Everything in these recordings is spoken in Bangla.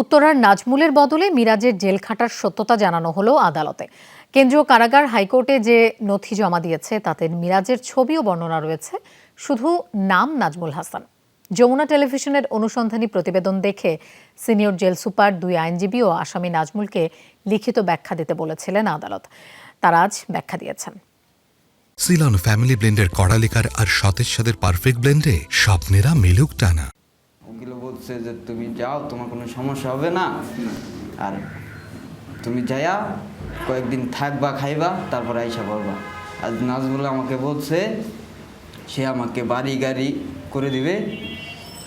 উত্তরার নাজমুলের বদলে মিরাজের জেল খাটার সত্যতা জানানো হলো আদালতে। কেন্দ্রীয় কারাগার হাইকোর্টে যে নথি জমা দিয়েছে, তাতে মিরাজের ছবিও বর্ণনা রয়েছে। শুধু নাম নাজমুল হাসান। যমুনা টেলিভিশনের অনুসন্ধানী প্রতিবেদন দেখে সিনিয়র জেল সুপার দুই আইনজীবী ও আসামি নাজমুলকে লিখিত ব্যাখ্যা দিতে বলেছিলেন আদালত। তারা আজ ব্যাখ্যা দিয়েছেন। সিলন ফ্যামিলি ব্লেন্ডের কড়ালিকার আর সতেজ সাদের পারফেক্ট ব্লেন্ডে স্বপ্নেরা মিলুক টানা। বলছে যে তুমি যাও তোমার কোনো সমস্যা হবে না। আর তুমি যাইয়া কয়েকদিন থাকবা খাইবা তারপর আইসা পড়বা। আর নাজমুল আমাকে বলছে সে আমাকে বাড়ি গাড়ি করে দিবে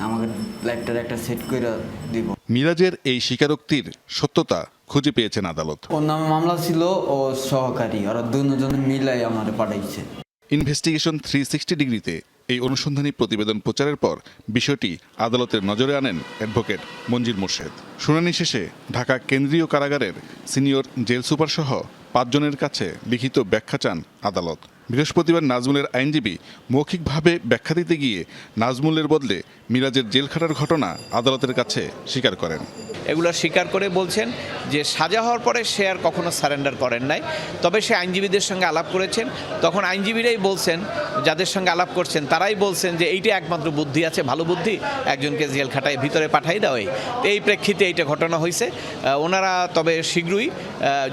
আমাকে লাইটটার একটা সেট করে দিব। মিরাজের এই স্বীকারোক্তির সত্যতা খুঁজে পেয়েছেন আদালত। ওর নামে মামলা ছিল ও সহকারী ওরা দুজন মিলাই আমার পাঠাইছে। ইনভেস্টিগেশন থ্রি সিক্সটি ডিগ্রিতে এই অনুসন্ধানী প্রতিবেদন প্রচারের পর বিষয়টি আদালতের নজরে আনেন অ্যাডভোকেট মঞ্জির মোর্শেদ। শুনানি শেষে ঢাকা কেন্দ্রীয় কারাগারের সিনিয়র জেল সুপার সহ পাঁচজনের কাছে লিখিত ব্যাখ্যা চান আদালত। বৃহস্পতিবার নাজমুলের আইনজীবী মৌখিকভাবে ব্যাখ্যা দিতে গিয়ে নাজমুলের বদলে মিরাজের জেল খাটার ঘটনা আদালতের কাছে স্বীকার করেন। এগুলো স্বীকার করে বলছেন যে সাজা হওয়ার পরে সে আর কখনো সারেন্ডার করেন নাই। তবে সে আইনজীবীদের সঙ্গে আলাপ করেছেন। তখন আইনজীবীরাই বলছেন, যাদের সঙ্গে আলাপ করছেন, তারাই বলছেন যে এইটা একমাত্র বুদ্ধি আছে, ভালো বুদ্ধি, একজনকে জেল খাটায় ভিতরে পাঠাই দেওয়াই এই। প্রেক্ষিতে এইটা ঘটনা হয়েছে ওনারা তবে শীঘ্রই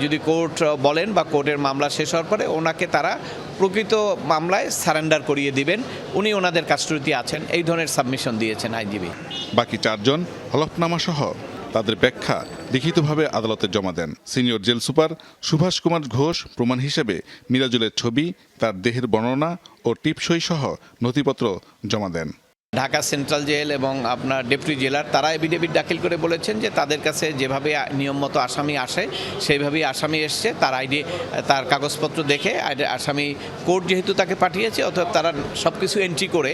যদি কোর্ট বলেন বা কোর্টের মামলা শেষ হওয়ার পরে ওনাকে তারা প্রকৃত মামলায় সারেন্ডার করিয়ে দিবেন। উনি ওনাদের কাস্টডিতে আছেন। এই ধরনের সাবমিশন দিয়েছেন আইনজীবী। বাকি চারজন হলফনামা সহ তাদের ব্যাখ্যা লিখিতভাবে আদালতে জমা দেন। Senior jail super Subhash Kumar Ghosh প্রমাণ হিসেবে মিরাজুলের ছবি, তার দেহের বর্ণনা ও টিপসই সহ নথিপত্র জমা দেন। ঢাকা সেন্ট্রাল জেল এবং আপনার ডেপুটি জেলার তারা এফিডেভিট দাখিল করে বলেছেন যে তাদের কাছে যেভাবে নিয়ম মতো আসামি আসে, সেইভাবেই আসামি এসছে। তার আইডি, তার কাগজপত্র দেখে আসামি কোর্ট যেহেতু তাকে পাঠিয়েছে অথবা তারা সব কিছু এন্ট্রি করে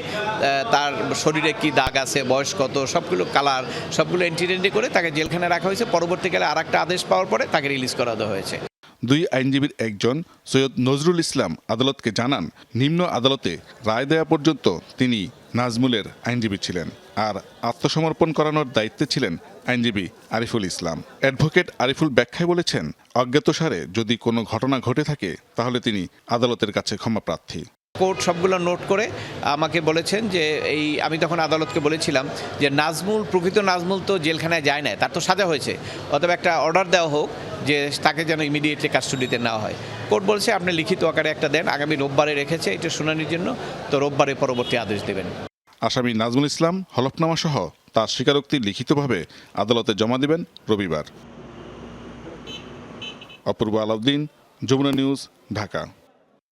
তার শরীরে কি দাগ আছে, বয়স কত, সবগুলো কালার সবগুলো এন্ট্রি টেন্ট্রি করে তাকে জেলখানায় রাখা হয়েছে। পরবর্তীকালে আর একটা আদেশ পাওয়ার পরে তাকে রিলিজ করা হয়েছে। দুই আইনজীবীর একজন সৈয়দ নজরুল ইসলাম আদালতকে জানান, নিম্ন আদালতে রায় দেওয়া পর্যন্ত তিনি নাজমুলের আইনজীবী ছিলেন আর আত্মসমর্পণ করানোর দায়িত্বে ছিলেন আইনজীবী আরিফুল ইসলাম। অ্যাডভোকেট আরিফুল ব্যাখ্যায় বলেছেন অজ্ঞাতসারে যদি কোনো ঘটনা ঘটে থাকে, তাহলে তিনি আদালতের কাছে ক্ষমা প্রার্থী। কোর্ট সবগুলো নোট করে আমাকে বলেছেন যে এই, আমি তখন আদালতকে বলেছিলাম যে নাজমুল, প্রকৃত নাজমুল তো জেলখানায় যায় না তার তো সাজা হয়েছে। অথবা একটা অর্ডার দেওয়া হোক যে তাকে যেন ইমিডিয়েটলি কাস্টডিতে নেওয়া হয়। কোর্ট বলছে, আপনি লিখিত আকারে একটা দেন, আগামী রোববারে রেখেছে, এটা শুনানির জন্য, তো রোববারে পরবর্তী আদেশ দেবেন। আসামি নাজমুল ইসলাম হলফনামা সহ তার স্বীকারোক্তি লিখিতভাবে আদালতে জমা দেবেন রবিবার। অপূর্ব আলাউদ্দিন, যমুনা নিউজ, ঢাকা।